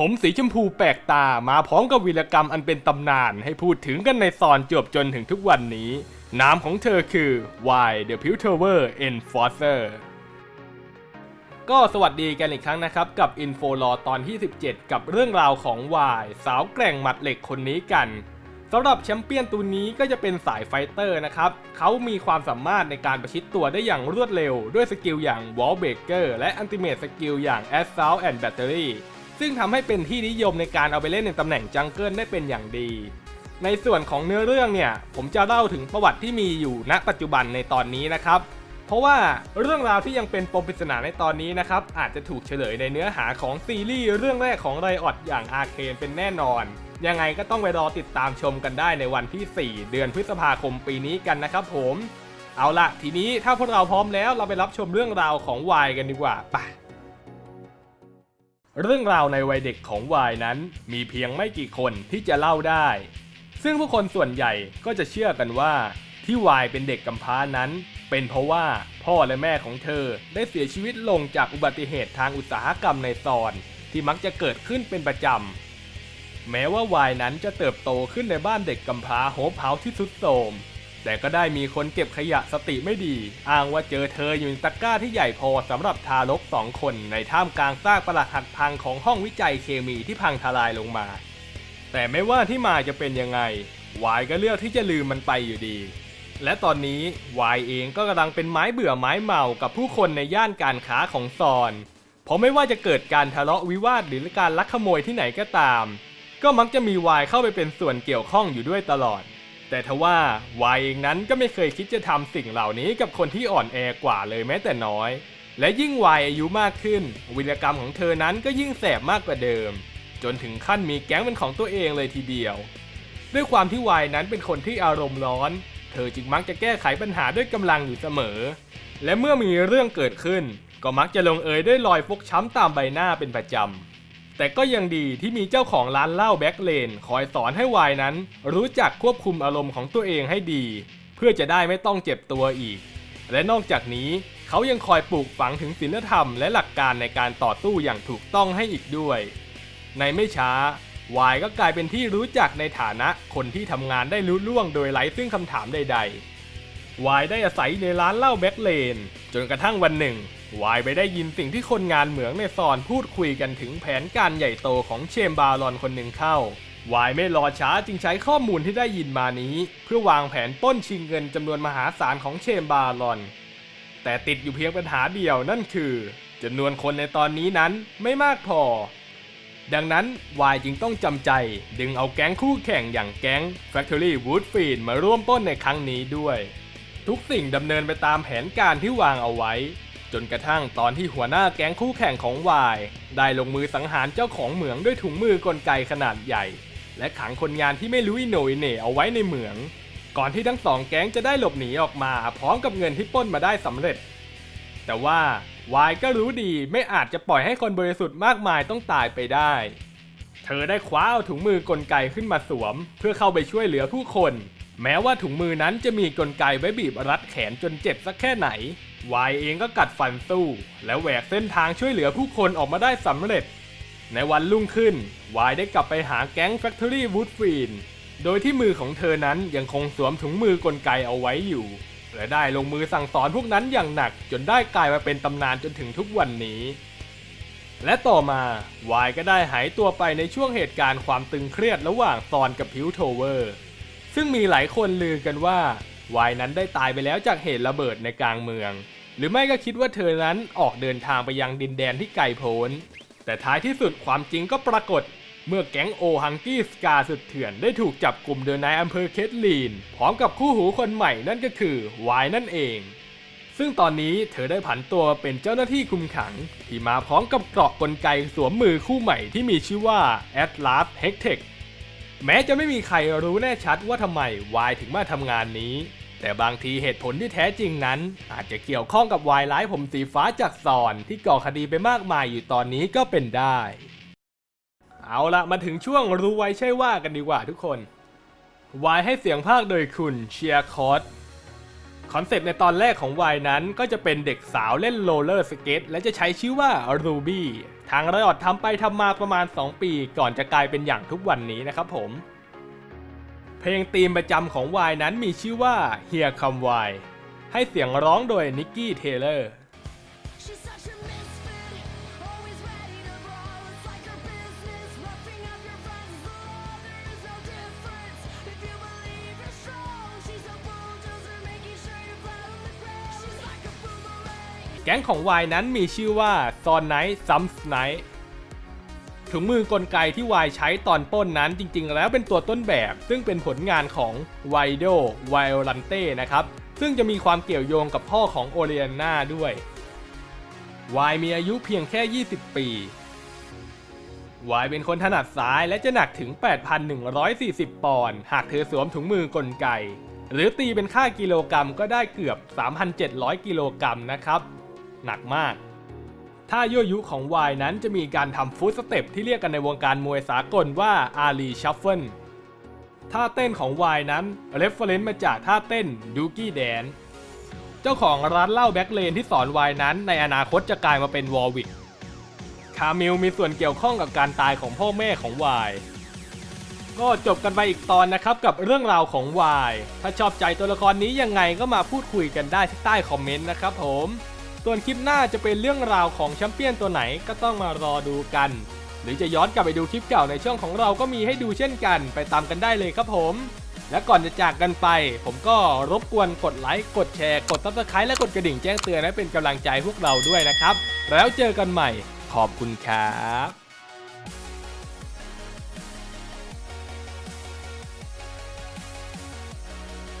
ผมสีชมพูแปลกตามาพร้อมกับวีรกรรมอันเป็นตำนานให้พูดถึงกันในซอนจบจนถึงทุกวันนี้ นามของเธอคือ Y The Piltover Enforcer ก็สวัสดีกันอีกครั้งนะครับกับ Info l o ตอนที่ 17 กับเรื่องราวของ Y สาวแกร่งหมัดเหล็กคนนี้กันสำหรับแชมเปี้ยนตัวนี้ก็จะเป็นสายไฟเตอร์นะครับ เขามีความสามารถในการประชิดตัวได้อย่างรวดเร็ว ด้วยสกิลอย่าง Wall Breaker และ Ultimate สกิลอย่าง Assault and Battery ซึ่งทำให้เป็นที่นิยมในการเอาไปเล่นในตำแหน่งจังเกิลได้เป็นอย่างดี ในส่วนของเนื้อเรื่องเนี่ย ผมจะเล่าถึงประวัติที่มีอยู่ณปัจจุบันในตอนนี้นะครับ เพราะว่าเรื่องราวที่ยังเป็นปมปริศนาในตอนนี้นะครับ อาจจะถูกเฉลยในเนื้อหาของซีรีส์เรื่องแรกของไรออดอย่างอาเคนเป็นแน่นอน ยังไงก็ต้องไปรอติดตามชมกันได้ในวันที่ 4 เดือนพฤษภาคมปีนี้กันนะครับ ผม เอาละทีนี้ถ้าพวกเราพร้อมแล้วเราไปรับชมเรื่องราวของวายกันดีกว่าไป เรื่องราวในวัยเด็กของวายนั้นมีเพียงไม่กี่คนที่จะเล่าได้ ซึ่งผู้คนส่วนใหญ่ก็จะเชื่อกันว่า ที่วายเป็นเด็กกำพร้านั้น เป็นเพราะว่าพ่อและแม่ของเธอได้เสียชีวิตลงจากอุบัติเหตุทางอุตสาหกรรมในซอน ที่มักจะเกิดขึ้นเป็นประจำ แม้ว่าวายนั้นจะเติบโตขึ้นในบ้านเด็กกำพร้าโฮปเฮาส์ที่สุดโทรม แต่ก็ได้มีคนเก็บขยะสติไม่ดี อ้างว่าเจอเธออยู่ในตะกร้าที่ใหญ่พอสำหรับทารกสองคนในท่ามกลางซากปรักหักพังของห้องวิจัยเคมีที่พังทลายลงมา แต่ไม่ว่าที่มาจะเป็นยังไงวายก็เลือกที่จะลืมมันไปอยู่ดี และตอนนี้วายเองก็กำลังเป็นไม้เบื่อไม้เมากับผู้คนในย่านการค้าของซอนเพราะไม่ว่าจะเกิดการทะเลาะวิวาทหรือการลักขโมยที่ไหนก็ตาม ก็มักจะมีวายเข้าไปเป็นส่วนเกี่ยวข้องอยู่ด้วยตลอด แต่ทว่าวายเองนั้นก็ไม่เคยคิดจะทำสิ่งเหล่านี้กับคนที่อ่อนแอกว่าเลยแม้แต่น้อย และยิ่งวายอายุมากขึ้น วิรกรรมของเธอนั้นก็ยิ่งแสบมากกว่าเดิม จนถึงขั้นมีแก๊งเป็นของตัวเองเลยทีเดียว ด้วยความที่วายนั้นเป็นคนที่อารมณ์ร้อน เธอจึงมักจะแก้ไขปัญหาด้วยกำลังอยู่เสมอ และเมื่อมีเรื่องเกิดขึ้น ก็มักจะลงเอยด้วยรอยฟกช้ำตามใบหน้าเป็นประจำ แต่ก็ยังดีที่มีเจ้าของร้านเหล้าแบ็กเลนคอยสอนให้วายนั้น รู้จักควบคุมอารมณ์ของตัวเองให้ดี เพื่อจะได้ไม่ต้องเจ็บตัวอีก และนอกจากนี้เขายังคอยปลูกฝังถึงศีลธรรมและหลักการในการต่อสู้อย่างถูกต้องให้อีกด้วย ในไม่ช้าวายก็กลายเป็นที่รู้จักในฐานะคนที่ทำงานได้รู้ล่วงโดยไร้ซึ่งคำถามใด ๆ วายได้อาศัยในร้านเหล้าแบ็กเลน จนกระทั่งวันหนึ่งวายไปได้ยินสิ่งที่คนงานเหมืองในซอนพูดคุยกันถึงแผนการใหญ่โตของเชมบารอนคนหนึ่งเข้าวายไม่รอช้าจึงใช้ข้อมูลที่ได้ยินมานี้ เพื่อวางแผนป้นชิงเงินจำนวนมหาศาลของเชมบารอน แต่ติดอยู่เพียงปัญหาเดียวนั่นคือจำนวนคนในตอนนี้นั้นไม่มากพอ ดังนั้นวายจึงต้องจำใจ ดึงเอาแก๊งคู่แข่งอย่างแก๊ง Factory Woodfield มาร่วมต้นในครั้งนี้ด้วย ทุกสิ่งดำเนินไปตามแผนการที่วางเอาไว้ จนกระทั่งตอนที่หัวหน้าแก๊งคู่แข่งของวาย ได้ลงมือสังหารเจ้าของเหมืองด้วยถุงมือกลไกขนาดใหญ่ และขังคนงานที่ไม่รู้อิโหนอิเหน่เอาไว้ในเหมือง ก่อนที่ทั้งสองแก๊งจะได้หลบหนีออกมาพร้อมกับเงินที่ปล้นมาได้สำเร็จ แต่ว่าวายก็รู้ดีไม่อาจจะปล่อยให้คนบริสุทธิ์มากมายต้องตายไปได้ เธอได้คว้าเอาถุงมือกลไกขึ้นมาสวม เพื่อเข้าไปช่วยเหลือผู้คน แม้ว่าถุงมือนั้นจะมีกลไกไว้บีบรัดแขนจนเจ็บสักแค่ไหน วายเองก็กัดฟันสู้ และแหวกเส้นทางช่วยเหลือผู้คนออกมาได้สำเร็จ ในวันรุ่งขึ้น วายได้กลับไปหาแก๊ง Factory w o o d f i e l โดยที่มือของเธอนั้นยังคงสวมถุงมือกลไกเอาไว้อยู่ และได้ลงมือสั่งสอนพวกนั้นอย่างหนักจนได้กลายมาเป็นตำนานจนถึงทุกวันนี้ และต่อมาวายก็ได้หายตัวไปในช่วงเหตุการณ์ความตึงเครียดระหว่างซอนกับพิวโทเวอร์ ซึ่งมีหลายคนลือกันว่าวายนั้นได้ตายไปแล้วจากเหตุระเบิดในกลางเมือง หรือไม่ก็คิดว่าเธอนั้นออกเดินทางไปยังดินแดนที่ไกลโพ้น แต่ท้ายที่สุดความจริงก็ปรากฏ เมื่อแก๊งโอฮังกี้สกาสุดเถื่อนได้ถูกจับกลุ่มโดยนายอำเภอเคทลีน พร้อมกับคู่หูคนใหม่นั่นก็คือวายนั่นเอง ซึ่งตอนนี้เธอได้ผันตัวเป็นเจ้าหน้าที่คุมขัง ที่มาพร้อมกับเกราะกลไกสวมมือคู่ใหม่ที่มีชื่อว่า Atlas h e c t e c แม้จะไม่มีใครรู้แน่ชัดว่าทำไมวายถึงมาทำงานนี้ แต่บางทีเหตุผลที่แท้จริงนั้น อาจจะเกี่ยวข้องกับวายร้ายผมสีฟ้าจากซอนที่ก่อคดีไปมากมายอยู่ตอนนี้ก็เป็นได้ เอาละมาถึงช่วงรู้ไว้ใช่ว่ากันดีกว่าทุกคนวายให้เสียงภาคโดยคุณเชียร์คอร์ คอนเซปต์ในตอนแรกของวายนั้นก็จะเป็นเด็กสาวเล่นโรลเลอร์สเก็ตและจะใช้ชื่อว่ารูบี้ทางรอดทำไปทำมาประมาณ 2 ปี ก่อนจะกลายเป็นอย่างทุกวันนี้นะครับผม เพลงธีมประจำของวายนั้นมีชื่อว่า Here Come Why ให้เสียงร้องโดยนิกกี้เทเลอร์ แก๊งของวายนั้นมีชื่อว่าซอนไนท์ซัมส์ไนท์ถุงมือกลไกที่วายใช้ตอนป้นนั้นจริงๆ แล้วเป็นตัวต้นแบบ ซึ่งเป็นผลงานของไวโดไวโอลันเต้นะครับ ซึ่งจะมีความเกี่ยวโยงกับพ่อของโอเลียนาด้วยวายมีอายุเพียงแค่ 20 ปีวายเป็นคนถนัดซ้ายและจะหนักถึง 8,140 ปอนด์หากเธอสวมถุงมือกลไก หรือตีเป็นค่ากิโลกรัมก็ได้เกือบ 3,700 กิโลกรัมนะครับ หนักมาก ท่ายั่วยุของวายนั้นจะมีการทำฟุตสเต็ปที่เรียกกันในวงการมวยสากลว่าอารีชัฟเฟิลท่าเต้นของวายนั้นเรฟเฟรนซ์มาจากท่าเต้นดูกี้แดน เจ้าของร้านเหล้าแบ็กเลนที่สอนวายนั้นในอนาคตจะกลายมาเป็นวอลวิกคามิลมีส่วนเกี่ยวข้องกับการตายของพ่อแม่ของวายก็จบกันไปอีกตอนนะครับกับเรื่องราวของวาย ถ้าชอบใจตัวละครนี้ยังไงก็มาพูดคุยกันได้ที่ใต้คอมเมนต์นะครับผม ส่วนคลิปหน้าจะเป็นเรื่องราวของแชมเปี้ยนตัวไหนก็ต้องมารอดูกัน หรือจะย้อนกลับไปดูคลิปเก่าในช่องของเราก็มีให้ดูเช่นกัน ไปตามกันได้เลยครับผม และก่อนจะจากกันไป ผมก็รบกวนกดไลค์กดแชร์กดซับสไครต์และกดกระดิ่งแจ้งเตือนให้เป็นกำลังใจพวกเราด้วยนะครับ แล้วเจอกันใหม่ ขอบคุณครับ